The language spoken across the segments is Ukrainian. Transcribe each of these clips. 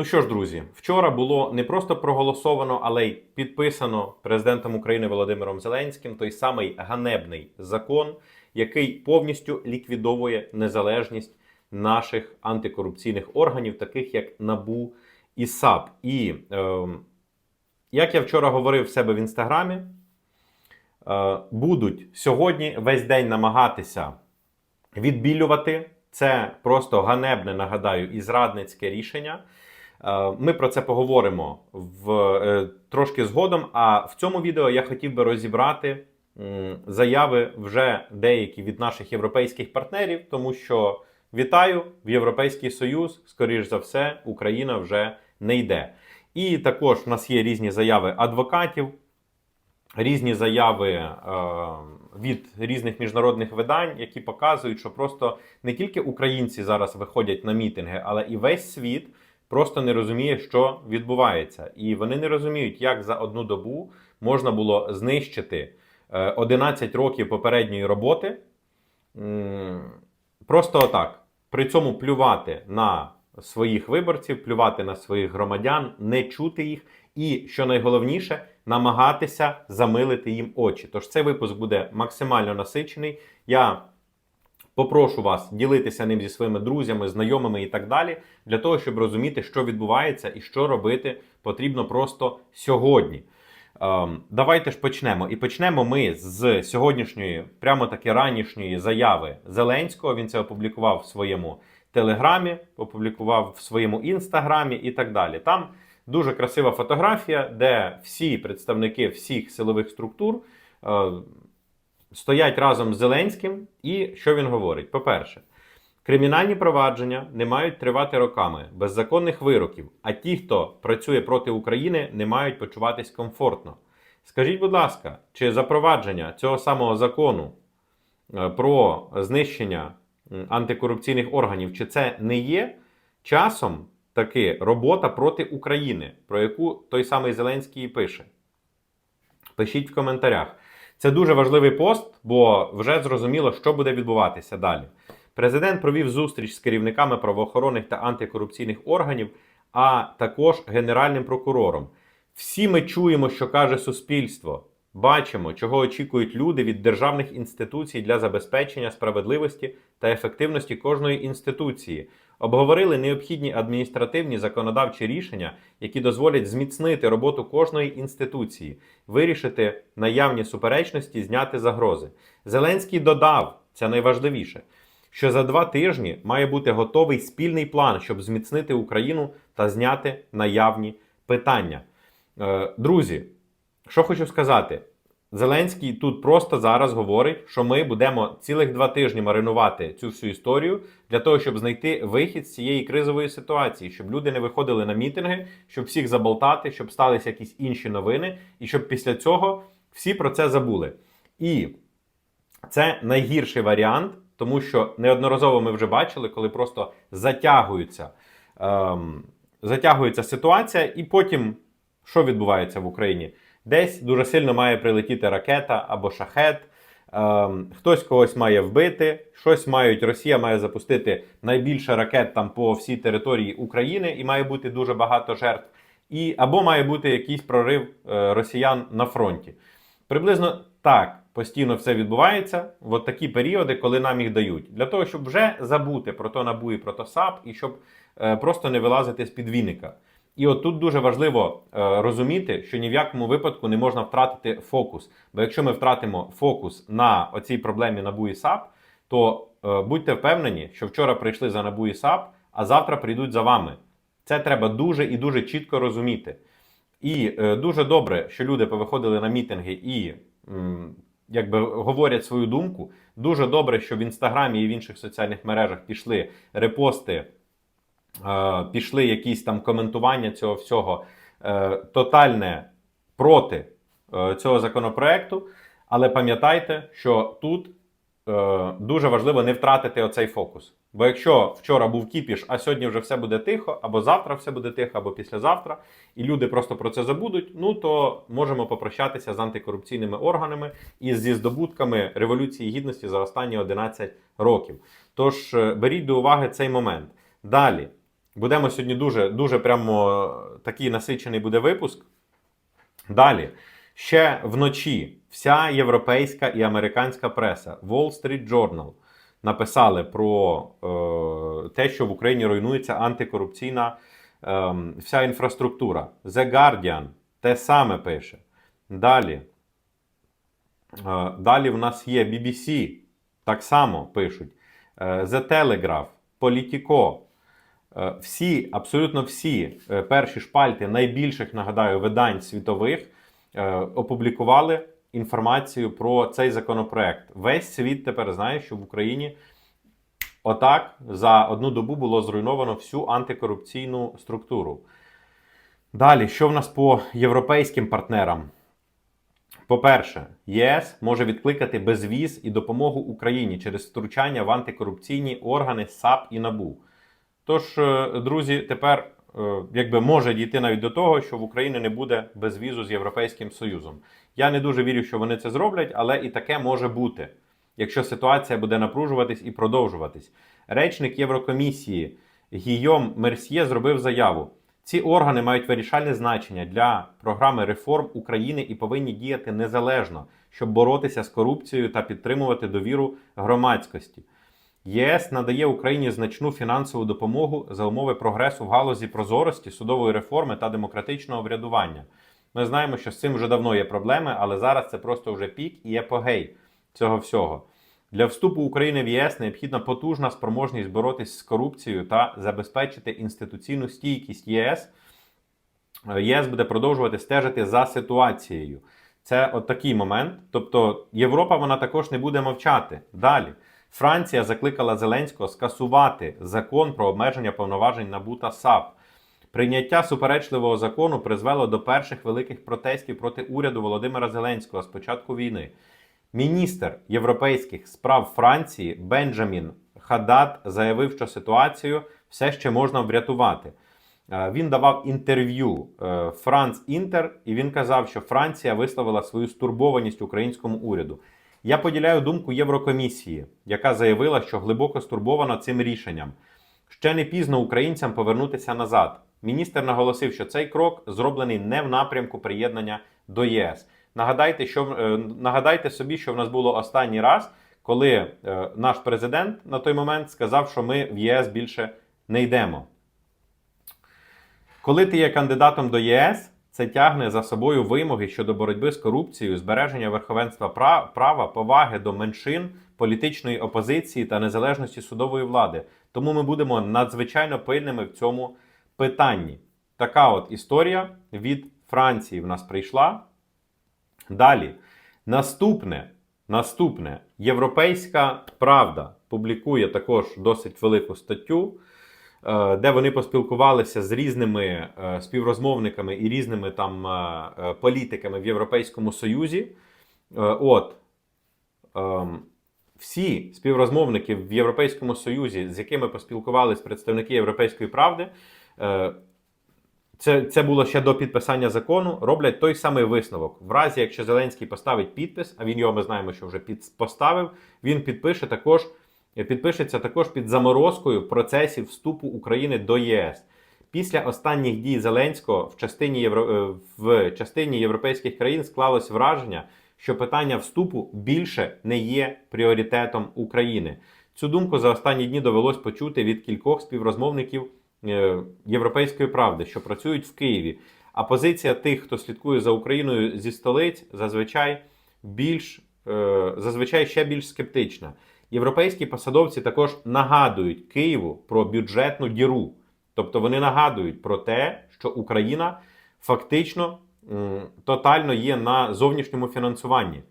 Ну що ж, друзі, вчора було не просто проголосовано, але й підписано президентом України Володимиром Зеленським той самий ганебний закон, який повністю ліквідовує незалежність наших антикорупційних органів, таких як НАБУ і САП. І е, як я вчора говорив в себе в інстаграмі, е, будуть сьогодні весь день намагатися відбілювати. Це просто ганебне, нагадаю, і зрадницьке рішення. Е, Ми про це поговоримо в е, трошки згодом. А в цьому відео я хотів би розібрати заяви вже деякі від наших європейських партнерів, тому що вітаю в Європейський Союз. Скоріш за все, Україна вже не йде. І також в нас є різні заяви адвокатів, різні заяви е, від різних міжнародних видань, які показують, що просто не тільки українці зараз виходять на мітинги, але і весь світ просто не розуміє, що відбувається. І вони не розуміють, як за одну добу можна було знищити е, 11 років попередньої роботи. Просто отак. При цьому плювати на своїх виборців, плювати на своїх громадян, не чути їх, і що найголовніше, намагатися замилити їм очі. Тож цей випуск буде максимально насичений. Я попрошу вас ділитися ним зі своїми друзями, знайомими і так далі, для того, щоб розуміти, що відбувається і що робити потрібно просто сьогодні. Ем, давайте ж почнемо. І почнемо ми з сьогоднішньої, прямо таки ранішньої заяви Зеленського. Він це опублікував в своєму телеграмі, опублікував в своєму інстаграмі і так далі. Там дуже красива фотографія, де всі представники всіх силових структур е, стоять разом з Зеленським. І що він говорить? По-перше, кримінальні провадження не мають тривати роками без законних вироків, а ті, хто працює проти України, не мають почуватись комфортно. Скажіть, будь ласка, чи запровадження цього самого закону е, про знищення антикорупційних органів, чи це не є часом таки робота проти України, про яку той самий Зеленський і пише? Пишіть в коментарях. Це дуже важливий пост, бо вже зрозуміло, що буде відбуватися далі. Президент провів зустріч з керівниками правоохоронних та антикорупційних органів, а також генеральним прокурором. Всі ми чуємо, що каже суспільство. Бачимо, чого очікують люди від державних інституцій для забезпечення справедливості та ефективності кожної інституції. Обговорили необхідні адміністративні законодавчі рішення, які дозволять зміцнити роботу кожної інституції, вирішити наявні суперечності, зняти загрози. Зеленський додав це найважливіше, що за два тижні має бути готовий спільний план, щоб зміцнити Україну та зняти наявні питання. Е, Друзі, що хочу сказати. Зеленський тут просто зараз говорить, що ми будемо цілих два тижні маринувати цю всю історію для того, щоб знайти вихід з цієї кризової ситуації, щоб люди не виходили на мітинги, щоб всіх заболтати, щоб сталися якісь інші новини, і щоб після цього всі про це забули. І це найгірший варіант, тому що неодноразово ми вже бачили, коли просто затягуються, ем, затягується ситуація, і потім що відбувається в Україні? Десь дуже сильно має прилетіти ракета або шахет. Ем, хтось когось має вбити, щось мають. Росія має запустити найбільше ракет там по всій території України, і має бути дуже багато жертв. І або має бути якийсь прорив е, росіян на фронті. Приблизно так постійно все відбувається в такі періоди, коли нам їх дають, для того, щоб вже забути про то НАБУ і про то САП, і щоб е, просто не вилазити з під віника. І от тут дуже важливо е, розуміти, що ні в якому випадку не можна втратити фокус. Бо якщо ми втратимо фокус на оцій проблемі НАБУ і САП, то е, будьте впевнені, що вчора прийшли за НАБУ і САП, а завтра прийдуть за вами. Це треба дуже і дуже чітко розуміти. І е, дуже добре, що люди повиходили на мітинги і м, якби говорять свою думку. Дуже добре, що в інстаграмі і в інших соціальних мережах пішли репости пішли якісь там коментування цього всього е, тотальне проти е, цього законопроекту. Але пам'ятайте, що тут е, дуже важливо не втратити оцей фокус. Бо якщо вчора був кіпіш, а сьогодні вже все буде тихо, або завтра все буде тихо, або післязавтра, і люди просто про це забудуть, ну то можемо попрощатися з антикорупційними органами і зі здобутками Революції Гідності за останні 11 років. Тож е, беріть до уваги цей момент. Далі. Будемо сьогодні дуже, дуже прямо такий насичений буде випуск. Далі. Ще вночі вся європейська і американська преса Wall Street Journal написали про е, те, що в Україні руйнується антикорупційна е, вся інфраструктура. The Guardian те саме пише. Далі. Е, далі в нас є BBC, так само пишуть. Е, The Telegraph, Politico. Е, Всі, абсолютно всі е, перші шпальти найбільших, нагадаю, видань світових е, опублікували інформацію про цей законопроект. Весь світ тепер знає, що в Україні отак за одну добу було зруйновано всю антикорупційну структуру. Далі, що в нас по європейським партнерам? По-перше, ЄС може відкликати безвіз і допомогу Україні через втручання в антикорупційні органи САП і НАБУ. Тож, е, друзі, тепер е, якби може дійти навіть до того, що в Україні не буде безвізу з Європейським Союзом. Я не дуже вірю, що вони це зроблять, але і таке може бути, якщо ситуація буде напружуватись і продовжуватись. Речник Єврокомісії Гійом Мерсьє зробив заяву. Ці органи мають вирішальне значення для програми реформ України і повинні діяти незалежно, щоб боротися з корупцією та підтримувати довіру громадськості. ЄС надає Україні значну фінансову допомогу за умови прогресу в галузі прозорості, судової реформи та демократичного врядування. Ми знаємо, що з цим вже давно є проблеми, але зараз це просто вже пік і епогей цього всього. Для вступу України в ЄС необхідна потужна спроможність боротись з корупцією та забезпечити інституційну стійкість ЄС. ЄС буде продовжувати стежити за ситуацією. Це от такий момент. Тобто Європа вона також не буде мовчати. Далі. Франція закликала Зеленського скасувати закон про обмеження повноважень НАБУ та САП. Прийняття суперечливого закону призвело до перших великих протестів проти уряду Володимира Зеленського з початку війни. Міністр європейських справ Франції Бенджамін Хадад заявив, що ситуацію все ще можна врятувати. Е, Він давав інтерв'ю е, Франц Інтер, і він казав, що Франція висловила свою стурбованість українському уряду. Я поділяю думку Єврокомісії, яка заявила, що глибоко стурбована цим рішенням. Ще не пізно українцям повернутися назад. Міністр наголосив, що цей крок зроблений не в напрямку приєднання до ЄС. Нагадайте, що е, нагадайте собі, що в нас було останній раз, коли е, наш президент на той момент сказав, що ми в ЄС більше не йдемо. Коли ти є кандидатом до ЄС, це тягне за собою вимоги щодо боротьби з корупцією, збереження верховенства права, поваги до меншин, політичної опозиції та незалежності судової влади. Тому ми будемо надзвичайно пильними в цьому питанні. Така от історія від Франції в нас прийшла. Далі. Наступне, наступне, Європейська Правда публікує також досить велику статтю, де вони поспілкувалися з різними е, співрозмовниками і різними там е, е, політиками в Європейському Союзі. Е, От ем, всі співрозмовники в Європейському Союзі, з якими поспілкувались представники Європейської правди, е, це, це було ще до підписання закону, роблять той самий висновок. В разі, якщо Зеленський поставить підпис, а він його ми знаємо, що вже під, поставив, він підпише також, підпишеться також під заморозкою процесів вступу України до ЄС. Після останніх дій Зеленського в частині, Євро... е, в частині європейських країн склалось враження, що питання вступу більше не є пріоритетом України. Цю думку за останні дні довелось почути від кількох співрозмовників е, Європейської правди, що працюють в Києві. А позиція тих, хто слідкує за Україною зі столиць, зазвичай більш е, зазвичай ще більш скептична. Європейські посадовці також нагадують Києву про бюджетну діру. Тобто вони нагадують про те, що Україна фактично тотально є на зовнішньому фінансуванні.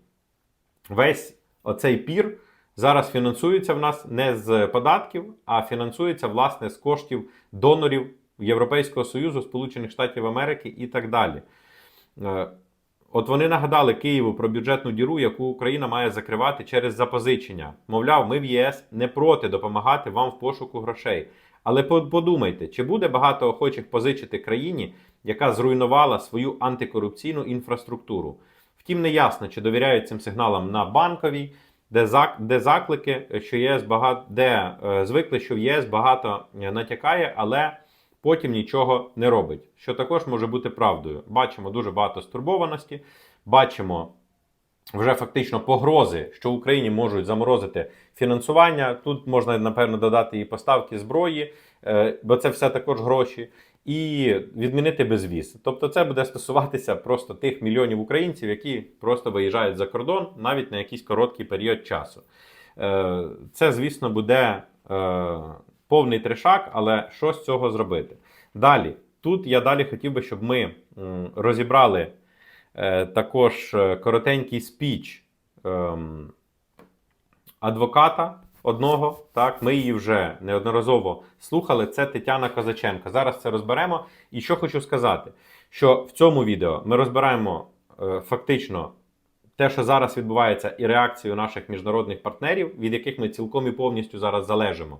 Весь оцей пір зараз фінансується в нас не з податків, а фінансується власне з коштів донорів Європейського Союзу, Сполучених Штатів Америки і так далі. От вони нагадали Києву про бюджетну діру, яку Україна має закривати через запозичення. Мовляв, ми в ЄС не проти допомагати вам в пошуку грошей. Але подумайте, чи буде багато охочих позичити країні, яка зруйнувала свою антикорупційну інфраструктуру? Втім, не ясно, чи довіряють цим сигналам на банковій, де, зак, де заклики, що ЄС багато, де е, звикли, що в ЄС багато е, натякає, але потім нічого не робить. Що також може бути правдою. Бачимо дуже багато стурбованості, бачимо вже фактично погрози, що Україні можуть заморозити фінансування. Тут можна, напевно, додати і поставки зброї, е, бо це все також гроші, і відмінити безвіз. Тобто, це буде стосуватися просто тих мільйонів українців, які просто виїжджають за кордон навіть на якийсь короткий період часу. Е, Це, звісно, буде е, повний трешак, але що з цього зробити? Далі, тут я далі хотів би, щоб ми розібрали е, також е, коротенький спіч ем, адвоката одного. Так, ми її вже неодноразово слухали. Це Тетяна Козаченко. Зараз це розберемо. І що хочу сказати, що в цьому відео ми розбираємо е, фактично те, що зараз відбувається, і реакцію наших міжнародних партнерів, від яких ми цілком і повністю зараз залежимо.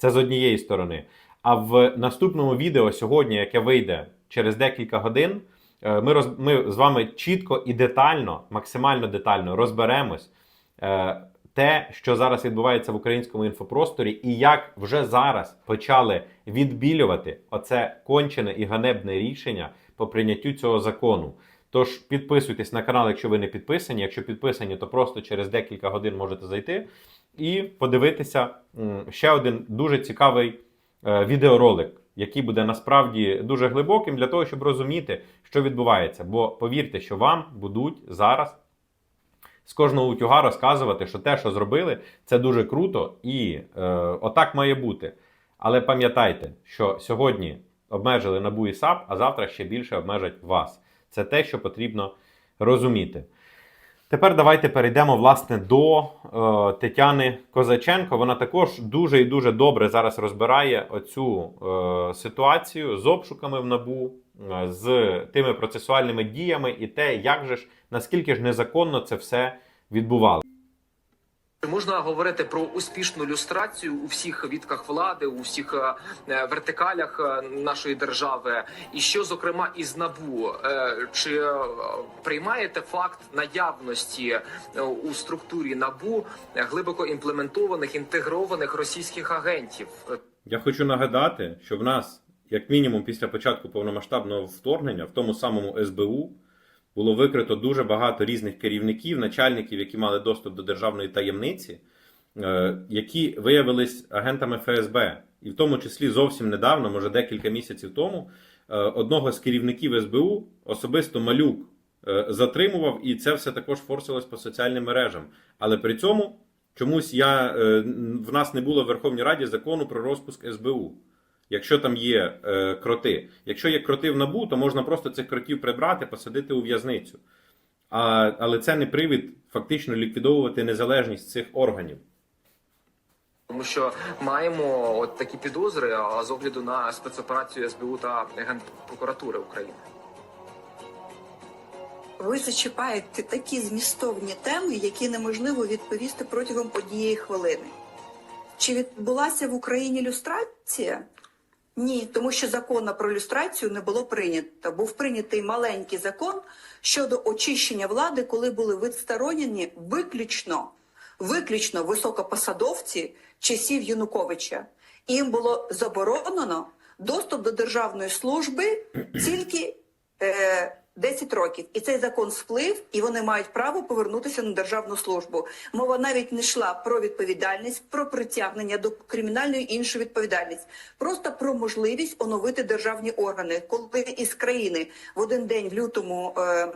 Це з однієї сторони. А в наступному відео сьогодні, яке вийде через декілька годин, е, ми, роз... ми з вами чітко і детально, максимально детально розберемось е, те, що зараз відбувається в українському інфопросторі, і як вже зараз почали відбілювати оце кончене і ганебне рішення по прийняттю цього закону. Тож підписуйтесь на канал, якщо ви не підписані. Якщо підписані, то просто через декілька годин можете зайти і подивитися ще один дуже цікавий е, відеоролик, який буде насправді дуже глибоким для того, щоб розуміти, що відбувається. Бо повірте, що вам будуть зараз з кожного утюга розказувати, що те, що зробили, це дуже круто і е, отак має бути. Але пам'ятайте, що сьогодні обмежили НАБУ і САП, а завтра ще більше обмежать вас. Це те, що потрібно розуміти. Тепер давайте перейдемо власне до е, Тетяни Козаченко. Вона також дуже і дуже добре зараз розбирає оцю е, ситуацію з обшуками в набу, е, з тими процесуальними діями і те, як же ж наскільки ж незаконно це все відбувалося. Можна говорити про успішну люстрацію у всіх відках влади, у всіх е, вертикалях е, нашої держави, і що зокрема із набу Е, чи е, приймаєте факт наявності е, у структурі набу е, глибоко імплементованих інтегрованих російських агентів? Е, Я хочу нагадати, що в нас, як мінімум, після початку повномасштабного вторгнення, в тому самому СБУ, було викрито дуже багато різних керівників, начальників, які мали доступ до державної таємниці, е, які виявились агентами ФСБ. І в тому числі зовсім недавно, може декілька місяців тому, е, одного з керівників СБУ особисто малюк е, затримував, і це все також форсилось по соціальним мережам. Але при цьому чомусь я, в нас не було в Верховній Раді закону про розпуск СБУ. Якщо там є е, кроти. Якщо є кроти в набу, то можна просто цих кротів прибрати, посадити у в'язницю. А, але це не привід фактично ліквідовувати незалежність цих органів. Тому що маємо от такі підозри з огляду на спецоперацію СБУ та Генпрокуратури України. Ви зачіпаєте такі змістовні теми, які неможливо відповісти протягом однієї хвилини. Чи відбулася в Україні люстрація? Ні, тому що закону про люстрацію не було прийнято. Був прийнятий маленький закон щодо очищення влади, коли були відсторонені виключно, виключно високопосадовці часів Януковича. Їм було заборонено доступ до державної служби тільки е, 10 років. І цей закон сплив, і вони мають право повернутися на державну службу. Мова навіть не йшла про відповідальність, про притягнення до кримінальної іншої відповідальність, просто про можливість оновити державні органи, коли із країни в один день в лютому. Е,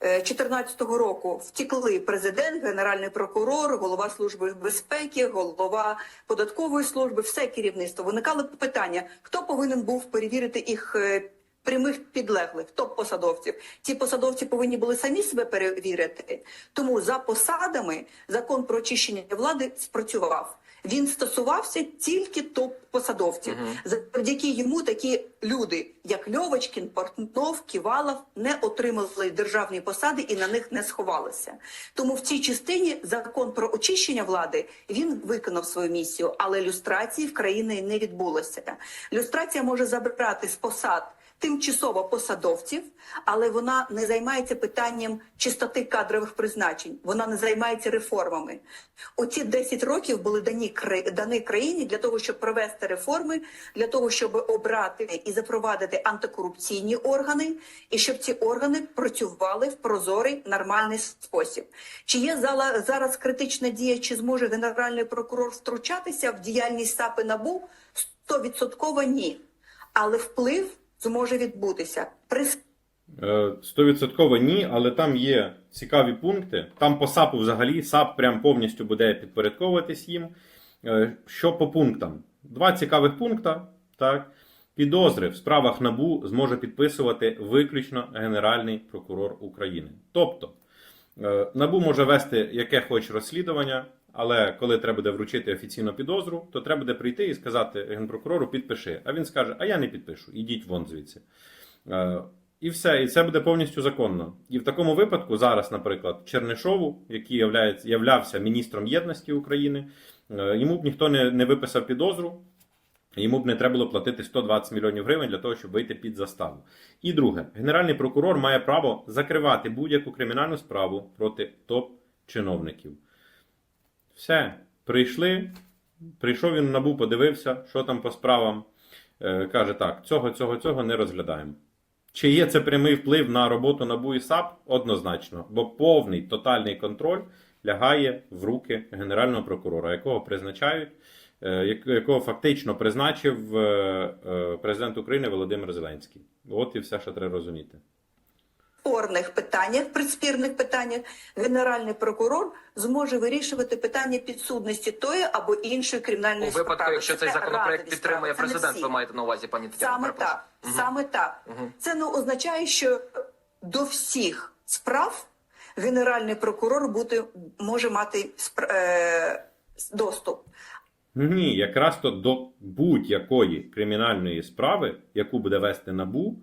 2014 року втікли президент, генеральний прокурор, голова служби безпеки, голова податкової служби, все керівництво. Виникали питання, хто повинен був перевірити їх е, прямих підлеглих, топ-посадовців. Ці посадовці повинні були самі себе перевірити. Тому за посадами закон про очищення влади спрацював. Він стосувався тільки топ-посадовців. Завдяки йому такі люди, як Льовочкін, Портнов, Ківалов, не отримали державні посади і на них не сховалися. Тому в цій частині закон про очищення влади він виконав свою місію, але люстрації в країні не відбулося. Люстрація може забрати з посад тимчасово посадовців, але вона не займається питанням чистоти кадрових призначень. Вона не займається реформами. Оці 10 років були дані дані країні для того, щоб провести реформи, для того, щоб обрати і запровадити антикорупційні органи, і щоб ці органи працювали в прозорий нормальний спосіб. Чи є зала зараз критична дія, чи зможе генеральний прокурор втручатися в діяльність САП і НАБУ? Стовідсотково ні. Але вплив зможе відбутися при Е, Стовідсотково ні, але там є цікаві пункти. Там по САПу взагалі САП прям повністю буде підпорядковуватись їм. Е, Що по пунктам? Два цікавих пункта. Так. Підозри в справах НАБУ зможе підписувати виключно Генеральний прокурор України. Тобто, е, НАБУ може вести яке хоч розслідування, але коли треба буде вручити офіційну підозру, то треба буде прийти і сказати генпрокурору підпиши. А він скаже: А я не підпишу, ідіть вон звідси. Е, І все, і це буде повністю законно. І в такому випадку зараз, наприклад, Чернишову, який являється, являвся міністром єдності України, е, йому б ніхто не, не виписав підозру, йому б не треба було платити 120 мільйонів гривень для того, щоб вийти під заставу. І друге, генеральний прокурор має право закривати будь-яку кримінальну справу проти топ-чиновників. Все, прийшли. Прийшов він в набу, подивився, що там по справам. Е, каже, так, цього, цього, цього не розглядаємо. Чи є це прямий вплив на роботу НАБУ і САП? Однозначно, бо повний тотальний контроль лягає в руки генерального прокурора, якого призначають, е, якого фактично призначив е, е, президент України Володимир Зеленський. От і все, що треба розуміти. Спорних питаннях, при спірних питаннях, генеральний прокурор зможе вирішувати питання підсудності тої або іншої У кримінальної випадку, справи. якщо Це цей законопроект підтримує справи, президент, ви маєте на увазі, пані Тетяно. Саме перепрошую. так, саме так. Це не означає, що до всіх справ генеральний прокурор бути може мати спр- е, доступ. Ні, якраз то до будь-якої кримінальної справи, яку буде вести НАБУ,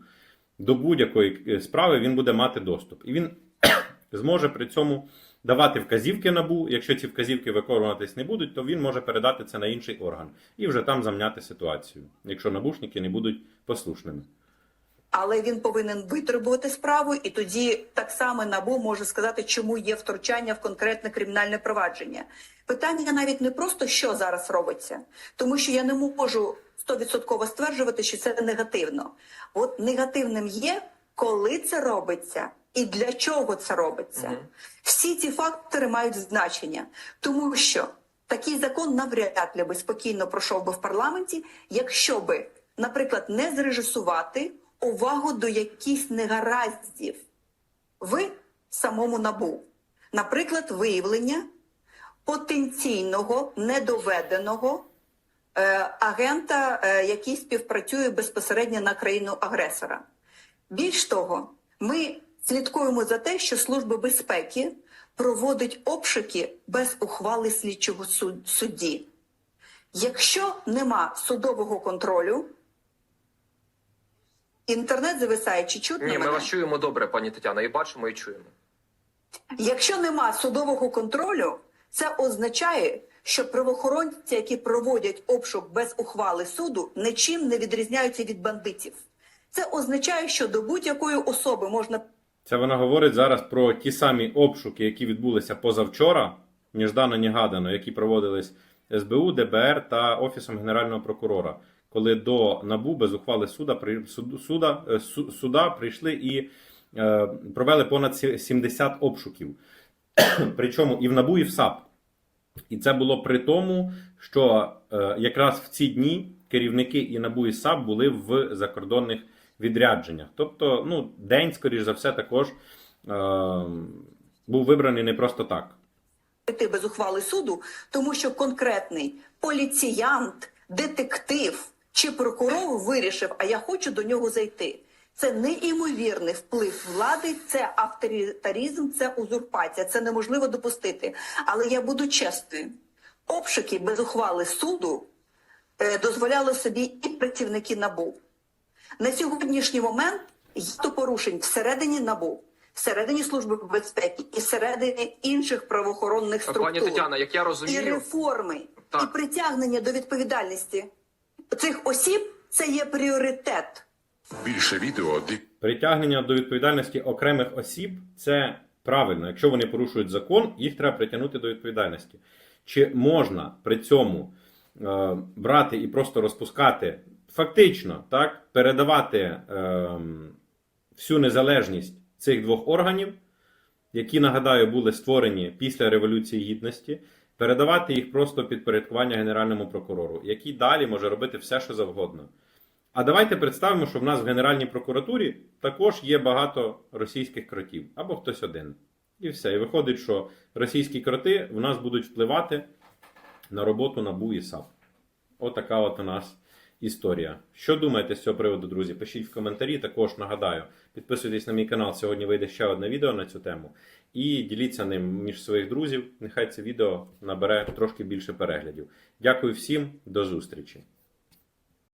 до будь-якої е, справи він буде мати доступ. І він зможе при цьому давати вказівки НАБУ. Якщо ці вказівки виконуватись не будуть, то він може передати це на інший орган і вже там замняти ситуацію, якщо набушники не будуть послушними. Але він повинен витребувати справу, і тоді так само набу може сказати, чому є втручання в конкретне кримінальне провадження. Питання навіть не просто що зараз робиться, тому що я не можу стовідсотково стверджувати, що це негативно. От негативним є, коли це робиться і для чого це робиться. Мгм. Всі ці фактори мають значення, тому що такий закон навряд ли би спокійно пройшов би в парламенті, якщо би, наприклад, не зрежисувати увагу до якихось негараздів в самому набу. Наприклад, виявлення потенційного недоведеного е, агента, е, який співпрацює безпосередньо на країну агресора. Більш того, ми слідкуємо за те, що Служба безпеки проводить обшуки без ухвали слідчого суд- судді. Якщо нема судового контролю, інтернет зависає чи чутно Ні, ми мене? вас чуємо добре, пані Тетяно, і бачимо, і чуємо. Якщо нема судового контролю, це означає, що правоохоронці, які проводять обшук без ухвали суду, нічим не відрізняються від бандитів. Це означає, що до будь-якої особи можна Це вона говорить зараз про ті самі обшуки, які відбулися позавчора, ніждано негадано, які проводились СБУ, ДБР та Офісом Генерального прокурора, коли до НАБУ без ухвали суда, при- суд- суда, е, су- суда прийшли і е, провели понад сі- 70 обшуків. Причому і в НАБУ, і в САП. І це було при тому, що е, якраз в ці дні керівники і НАБУ і САП були в закордонних відрядженнях. Тобто, ну, день, скоріш за все, також був вибраний не просто так. без ухвали суду, тому що конкретний поліціянт, детектив чи прокурор вирішив, а я хочу до нього зайти. Це неймовірний вплив влади, це авторитарізм, це узурпація. Це неможливо допустити. Але я буду чесною. Обшуки без ухвали суду е, дозволяли собі і працівники НАБУ. На сьогоднішній момент є то порушень всередині НАБУ, всередині Служби безпеки і всередині інших правоохоронних структур. Пані Тетяно, як я І розумію, реформи, Так. і притягнення до відповідальності цих осіб це є пріоритет Більше відео Притягнення до відповідальності окремих осіб це правильно. Якщо вони порушують закон, їх треба притягнути до відповідальності. Чи можна при цьому е, брати і просто розпускати, фактично, так, передавати е, всю незалежність цих двох органів, які, нагадаю, були створені після Революції Гідності, передавати їх просто під порядкування Генеральному прокурору, який далі може робити все, що завгодно. А давайте представимо, що в нас в Генеральній прокуратурі також є багато російських кротів або хтось один. І все. І виходить, що російські кроти в нас будуть впливати на роботу НАБУ і САП. Отака от у нас історія. Що думаєте з цього приводу, друзі? Пишіть в коментарі. Також нагадаю, підписуйтесь на мій канал. Сьогодні вийде ще одне відео на цю тему. І діліться ним між своїх друзів. Нехай це відео набере трошки більше переглядів. Дякую всім, до зустрічі!